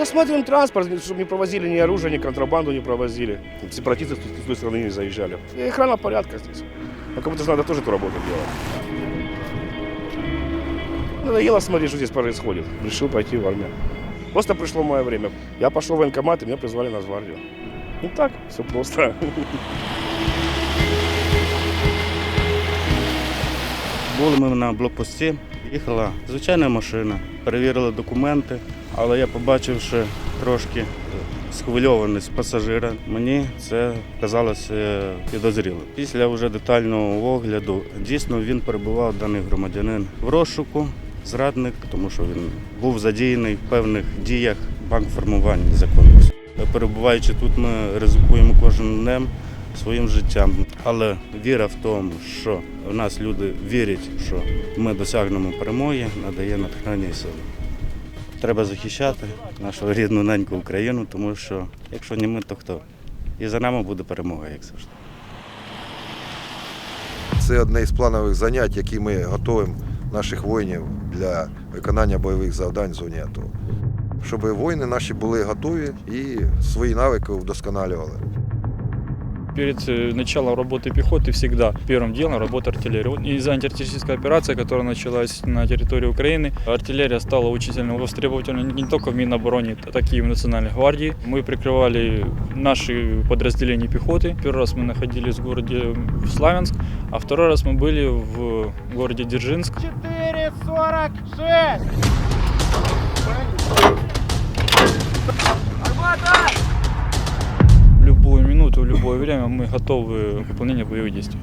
Досматриваем транспорт, чтобы не провозили ни оружие, ни контрабанду не провозили. Сепаратисты с той- стороны не заезжали. И охрана порядка здесь. Ну, кому-то же надо тоже эту работу делать. Надоело смотреть, что здесь происходит. Решил пойти в армию. Просто пришло мое время. Я пошел в военкомат, и меня призвали на гвардию. Ну так, все просто. Були ми на блокпості, їхала звичайна машина, перевірили документи, але я побачивши трошки схвильованість пасажира, мені це казалося підозріло. Після вже детального огляду дійсно він перебував даний громадянин в розшуку, зрадник, тому що він був задіяний в певних діях банк формування незаконності. Перебуваючи тут, ми ризикуємо кожним днем своїм життям. Але віра в тому, що в нас люди вірять, що ми досягнемо перемоги, надає натхнення і сили. Треба захищати нашу рідну неньку Україну, тому що якщо не ми, то хто? І за нами буде перемога, як завжди. Це одне із планових занять, які ми готуємо наших воїнів для виконання бойових завдань в зоні АТО. Щоб воїни наші були готові і свої навики вдосконалювали Перед э, началом работы пехоты всегда первым делом работа артиллерии. Вот Из-за антитеррористической операции, которая началась на территории Украины, артиллерия стала очень сильно востребовательна не только в Минобороне, так и в Национальной гвардии. Мы прикрывали наши подразделения пехоты. Первый раз мы находились в городе Славянск, а второй раз мы были в городе Дзержинск. 4,46! В любую минуту, в любое время мы готовы к выполнению боевых действий.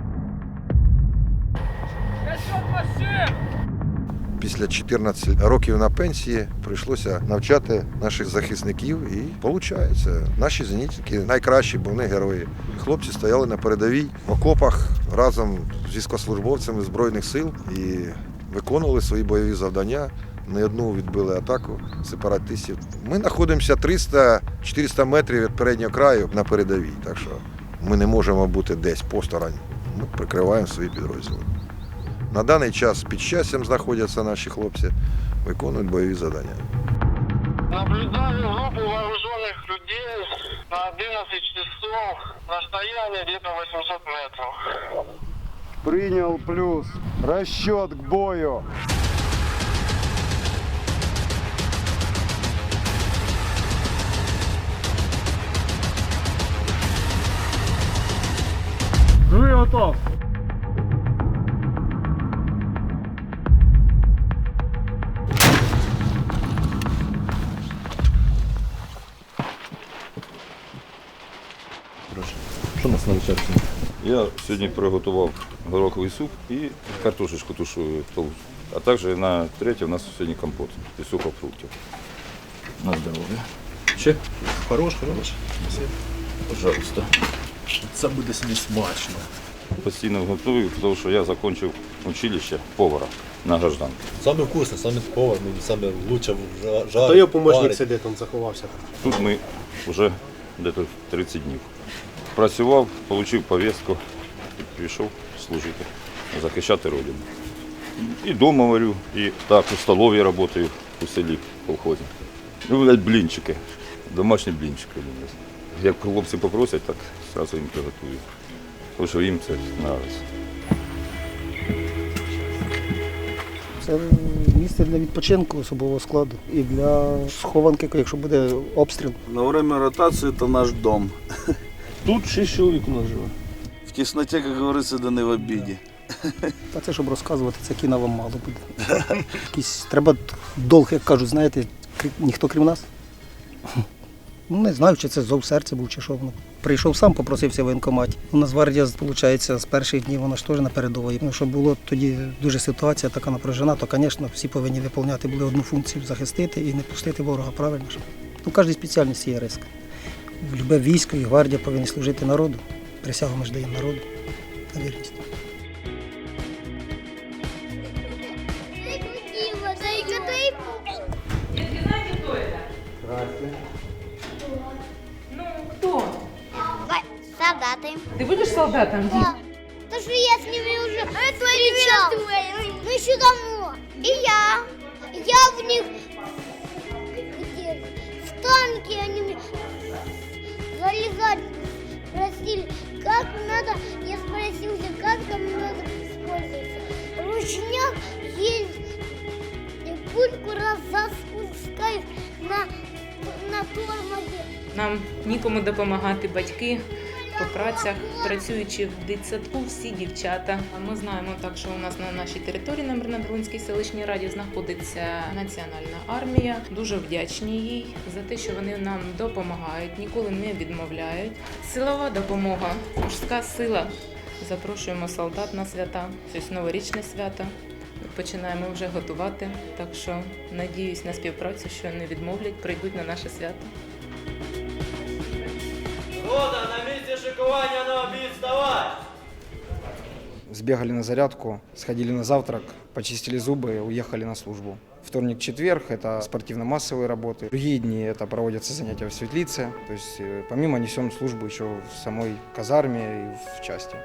Після 14 років на пенсії прийшлося навчати наших захисників, і виходить, наші зенітники найкращі, бо вони герої. Хлопці стояли на передовій в окопах разом з військовослужбовцями Збройних сил і виконували свої бойові завдання. Не одну відбили атаку сепаратистів. Ми знаходимося 300-400 метрів від переднього краю на передовій, так що ми не можемо бути десь посторонь. Ми прикриваємо свої підрозділи. На даний час під щастям знаходяться наші хлопці, виконують бойові завдання. Наблюдаю группу вооруженных людей на 11 часов, расстояние где-то 800 метров. Принял плюс. Расчет к бою. Готов. Що нас навчався? Я сьогодні приготував гороховий суп і картошечку тушу толсту. А також на третє у нас сьогодні компот і сухофруктів. На здоров'я. Ще? Хорош, хорош. Пожалуйста. Це буде смачно. Постійно готую, тому що я закінчив училище повара на гражданку. Саме вкусне, саме повар, мені саме лучше жа- жарить. То є помощник сидить, він заховався. Тут ми вже десь 30 днів. Працював, отримав повістку, пішов служити, захищати родину. І вдома варю, і так, у столові працюю у селі, в колхозі. Ну, блядь, блінчики, домашні блінчики. Як хлопці попросять, так одразу їм приготую. Тому що їм це подобається. Це місце для відпочинку особового складу і для схованки, якщо буде обстріл. На время ротации это наш дом. Тут шість чоловік у нас живе. В тесноте, как говорится, да не в обиде. Та це щоб розказувати, це кіна вам мало буде. Якийсь треба долг, як кажуть, знаєте, ніхто крім нас. Ну, не знаю, чи це зов серця був, чи що. Прийшов сам, попросився в воєнкоматі. У нас гвардія, виходить, з перших днів вона ж теж на передовій. Ну, щоб було тоді дуже ситуація така напряжена, то, звісно, всі повинні виконувати були одну функцію захистити і не пустити ворога, правильно ж? Ну, кожній спеціальності є риск. Любе військо і гвардія повинні служити народу. Присягу ми ж даємо народу на вірність. солдаты. Ты будешь солдатом? Да. Потому что я с ними уже Это встречал. Ну еще давно. И я. Я в них в танки они залезать просили, как надо, я спросил, как там надо использоваться. Ручняк есть, и пульку раз запускаешь на, на тормозе. Нам нікому допомагати батьки по працях, працюючи в дитсадку, всі дівчата. Ми знаємо так, що у нас на нашій території на Мирногрунській селищній раді знаходиться національна армія. Дуже вдячні їй за те, що вони нам допомагають, ніколи не відмовляють. Силова допомога, мужська сила. Запрошуємо солдат на свята, щось новорічне свято. Починаємо вже готувати, так що надіюсь на співпрацю, що не відмовлять, прийдуть на наше свято. Рота, на місці шикування на обід, вставай! Сбегали на зарядку, сходили на завтрак, почистили зубы, уехали на службу. Вторник-четверг – это спортивно-массовые работы. Другие дни – это проводятся занятия в светлице. То есть э, помимо несем службу еще в самой казарме и в части.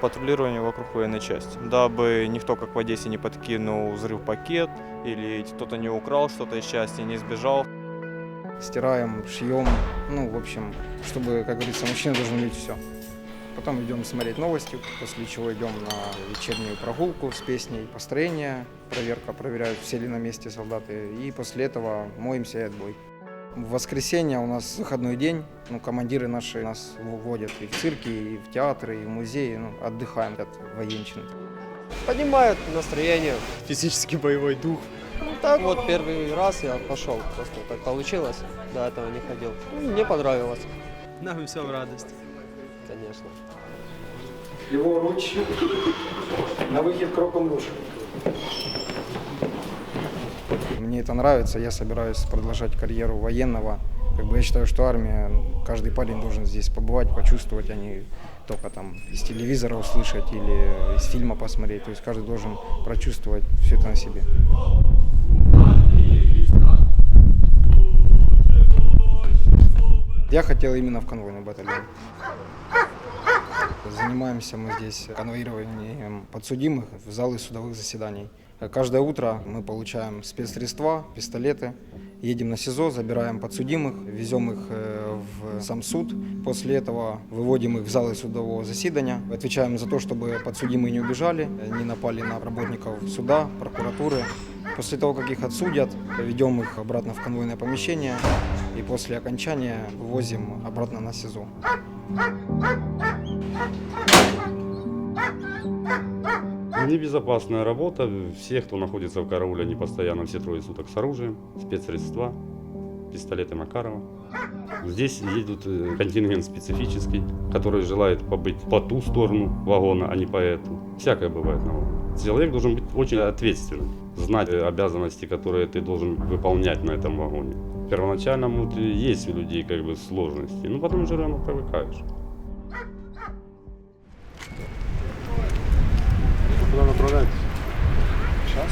Патрулирование вокруг военной части, дабы никто, как в Одессе, не подкинул взрыв пакет или кто-то не украл что-то из части, не сбежал. Стираем, шьем, ну, в общем, чтобы, как говорится, мужчина должен уметь все. Потом идем смотреть новости, после чего идем на вечернюю прогулку с песней, построение, проверка, проверяют, все ли на месте солдаты. И после этого моемся и отбой. В воскресенье у нас выходной день, ну, командиры наши нас водят и в цирки, и в театры, и в музеи, ну, отдыхаем от военщины. Поднимает настроение, физический боевой дух. Ну так вот первый раз я пошел, просто так получилось, до этого не ходил. Ну, Мне понравилось. Нам все в радость. Конечно. Леворуч, на выход кроком лучше. Мне это нравится, я собираюсь продолжать карьеру военного. Как бы я считаю, что армия, каждый парень должен здесь побывать, почувствовать, а не только там из телевизора услышать или из фильма посмотреть. То есть каждый должен прочувствовать все это на себе. Я хотел именно в конвойный батальон. Занимаемся мы здесь конвоированием подсудимых в залы судовых заседаний. Каждое утро мы получаем спецсредства, пистолеты, едем на СИЗО, забираем подсудимых, везем их э, в сам суд. После этого выводим их в залы судового заседания, отвечаем за то, чтобы подсудимые не убежали, не напали на работников суда, прокуратуры. После того, как их отсудят, ведем их обратно в конвойное помещение и после окончания вывозим обратно на СИЗО. Небезопасная работа. Все, кто находится в карауле, они постоянно все трое суток с оружием, спецсредства, пистолеты Макарова. Здесь едут э, контингент специфический, который желает побыть по ту сторону вагона, а не по эту. Всякое бывает на вагоне. Человек должен быть очень ответственным, знать обязанности, которые ты должен выполнять на этом вагоне. Первоначально вот, есть у людей как бы сложности, но потом уже рано привыкаешь. Куда направляетесь? Сейчас?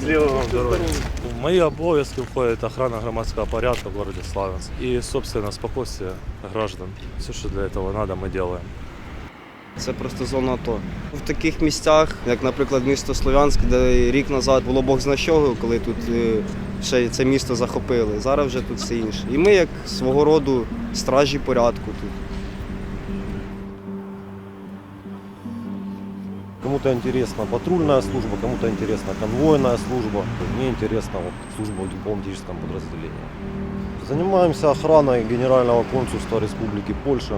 Сделаю вам здоровья. В мои обовязки входит охрана громадского порядка в городе Славянск и, собственно, спокойствие граждан. Все, что для этого надо, мы делаем. Це просто зона АТО. В таких місцях, як, наприклад, місто Слов'янськ, де рік назад було Бог зна чого, коли тут е, ще це місто захопили. Зараз вже тут все інше. І ми, як свого роду стражі порядку тут. Кому-то интересна патрульная служба, кому-то интересна конвойная служба. Мне интересна вот, служба в дипломатическом подразделении. Занимаемся охраной Генерального консульства Республики Польша.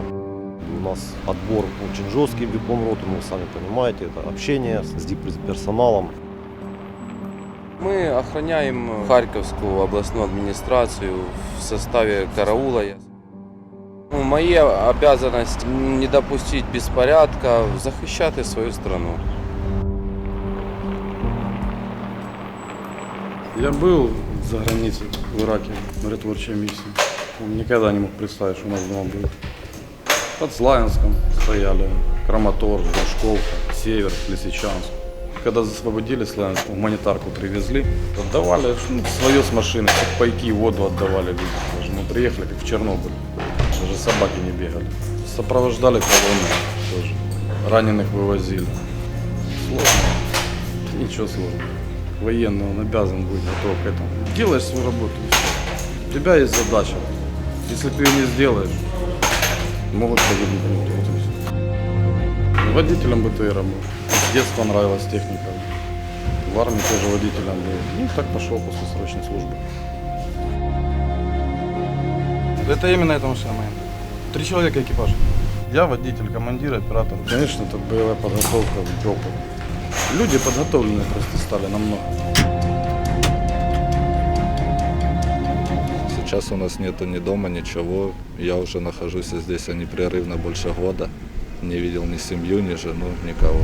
У нас отбор очень жесткий в дипломроту, ну, вы сами понимаете, это общение с дипперсоналом. Мы охраняем Харьковскую областную администрацию в составе караула. Ну, Моя обязанность не допустить беспорядка, захищати свою страну. Я был за границей, в Ираке, миротворчая миссия. Никогда не мог представить, что у нас дома будет. Под Славянском стояли, Краматорск, Школка, Север, Лисичанск. Когда освободили Славянск, гуманитарку привезли, отдавали ну, свое с машины, как пайки, воду отдавали людям. Мы приехали, как в Чернобыль. Даже собаки не бегали. Сопровождали колонны тоже. Раненых вывозили. Сложно. Ничего сложного. Военный, он обязан быть готов к этому. Делаешь свою работу все. У тебя есть задача Если ты ее не сделаешь, могут погибнуть люди. Вот и всё. Водителем БТР был. С детства нравилась техника. В армии тоже водителем был. Ну, так пошел после срочной службы. Это именно это самое. Три человека экипаж. Я водитель, командир, оператор. Конечно, это боевая подготовка, опыт. Люди подготовленные просто стали намного. Сейчас у нас нету ни дома, ничего. Я уже нахожусь здесь непрерывно больше года. Не видел ни семью, ни жену, никого.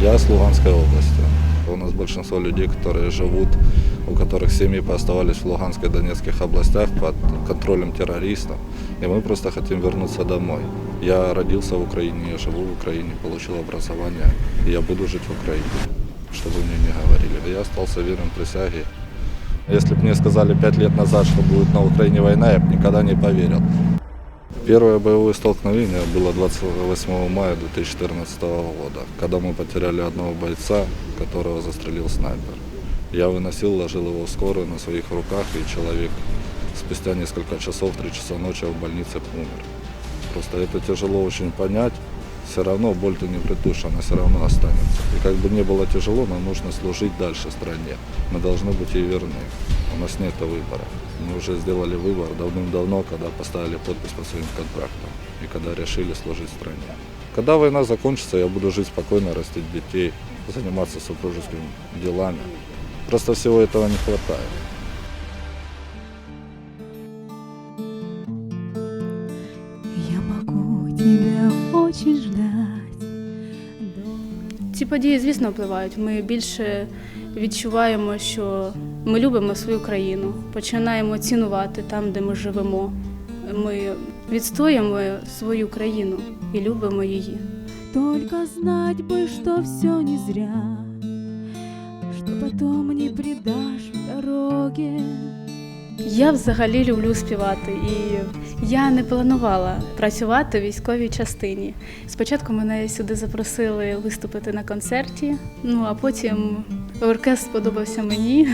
Я с Луганской области. У нас большинство людей, которые живут, у которых семьи оставались в Луганской и Донецких областях под контролем террористов. И мы просто хотим вернуться домой. Я родился в Украине, я живу в Украине, получил образование. И я буду жить в Украине, чтобы мне не говорили. Я остался верен присяге. Если бы мне сказали пять лет назад, что будет на Украине война, я бы никогда не поверил. Первое боевое столкновение было 28 мая 2014 года, когда мы потеряли одного бойца, которого застрелил снайпер. Я выносил, ложил его в скорую на своих руках, и человек спустя несколько часов, три часа ночи в больнице умер. Просто это тяжело очень понять. Все равно боль ты не притушишь, она все равно останется. И как бы не было тяжело, нам нужно служить дальше стране. Мы должны быть ей верны. У нас нет выбора. Мы уже сделали выбор давным-давно, когда поставили подпись под своим контрактом и когда решили служить стране. Когда война закончится, я буду жить спокойно, растить детей, заниматься супружескими делами. Просто всего этого не хватает. Ці події, звісно, впливають. Ми більше відчуваємо, що ми любимо свою країну, починаємо цінувати там, де ми живемо. Ми відстоїмо свою країну і любимо її. Только знать бы, что все не зря, что потом не предашь в дороге. Я взагалі люблю співати, і я не планувала працювати в військовій частині. Спочатку мене сюди запросили виступити на концерті, ну а потім оркестр сподобався мені.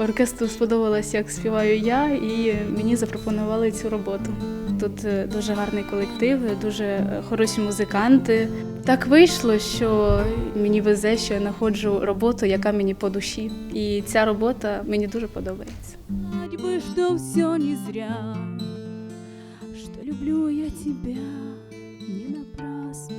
Оркестру сподобалось, як співаю я, і мені запропонували цю роботу. Тут е, дуже гарний колектив, дуже е, хороші музиканти. Так вийшло, що мені везе, що я знаходжу роботу, яка мені по душі. І ця робота мені дуже подобається. Знать бы, что все не зря, люблю я тебя не напрасно.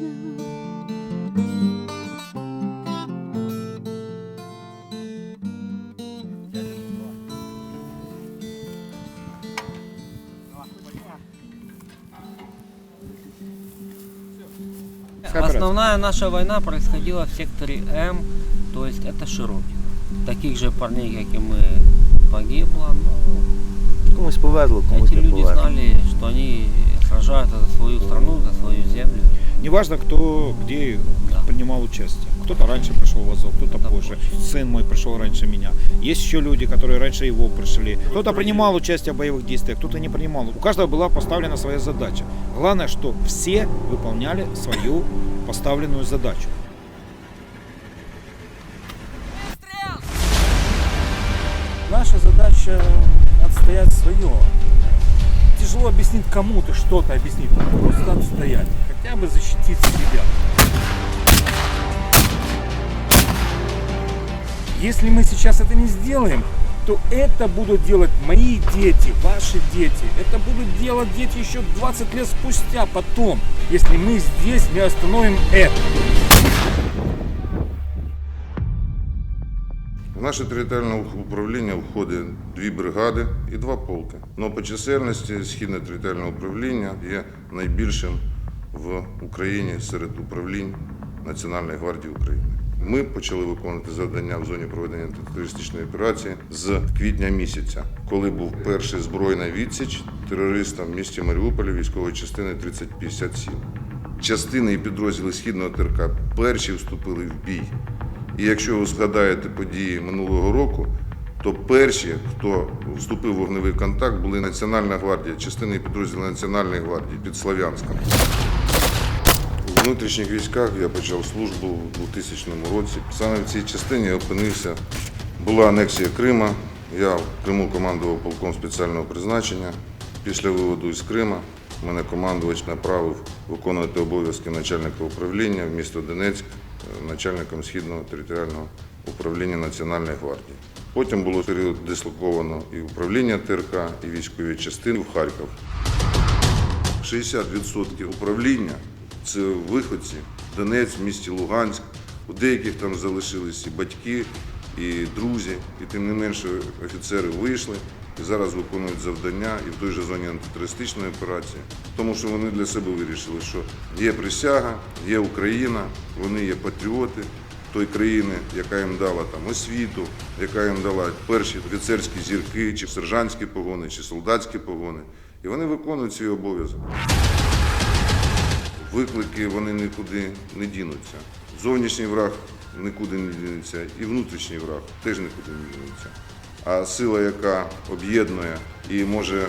Основная наша война происходила в секторе М, то есть это Широкино. Таких же парней, как и мы, погибло, но Комусь повезло, комусь эти не люди повезло. знали, что они сражаются за свою страну, за свою землю. Неважно, кто где принимал участие. Кто-то раньше пришел в Азов, кто-то позже. Сын мой пришел раньше меня. Есть еще люди, которые раньше его пришли. Кто-то принимал участие в боевых действиях, кто-то не принимал. У каждого была поставлена своя задача. Главное, что все выполняли свою поставленную задачу. Объяснить кому-то что-то объяснить, но просто отстоять, хотя бы защитить себя. Если мы сейчас это не сделаем, то это будут делать мои дети, ваши дети. Это будут делать дети еще 20 лет спустя, потом, если мы здесь не остановим это. В наше територіальне управління входить дві бригади і два полки. Но по чисельності східне територіальне управління є найбільшим в Україні серед управлінь Національної гвардії України. Ми почали виконувати завдання в зоні проведення антитерористичної операції з квітня місяця, коли був перший збройна відсіч терористам в місті Маріуполі військової частини 3057. Частини і підрозділи східного ТРК перші вступили в бій. І якщо ви згадаєте події минулого року, то перші, хто вступив в вогневий контакт, були Національна гвардія, частини і підрозділи Національної гвардії під Слов'янськом. У внутрішніх військах я почав службу у 2000 році. Саме в цій частині опинився. Була анексія Крима. Я в Криму командував полком спеціального призначення. Після виводу із Крима мене командувач направив виконувати обов'язки начальника управління в місто Донецьк, начальником Східного територіального управління Національної гвардії. Потім було передислоковано і управління ТРК, і військові частини в Харків. 60% управління це виходці, Донець, в місті Луганськ. У деяких там залишились і батьки, і друзі, і тим не менше офіцери вийшли і зараз виконують завдання і в той же зоні антитерористичної операції, тому що вони для себе вирішили, що є присяга, є Україна, вони є патріоти той країни, яка їм дала там освіту, яка їм дала перші офіцерські зірки, чи сержантські погони, чи солдатські погони. І вони виконують свій обов'язок. Виклики вони нікуди не дінуться. Зовнішній враг нікуди не дінеться, і внутрішній враг теж нікуди не дінеться. А сила, яка об'єднує і може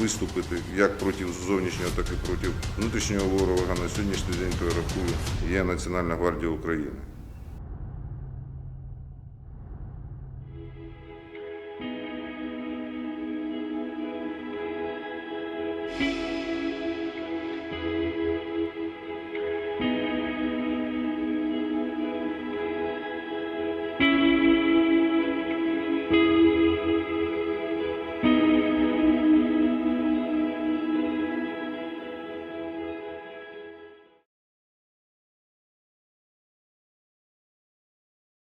виступити як проти зовнішнього, так і проти внутрішнього ворога на сьогоднішній день, то я рахую, є Національна гвардія України.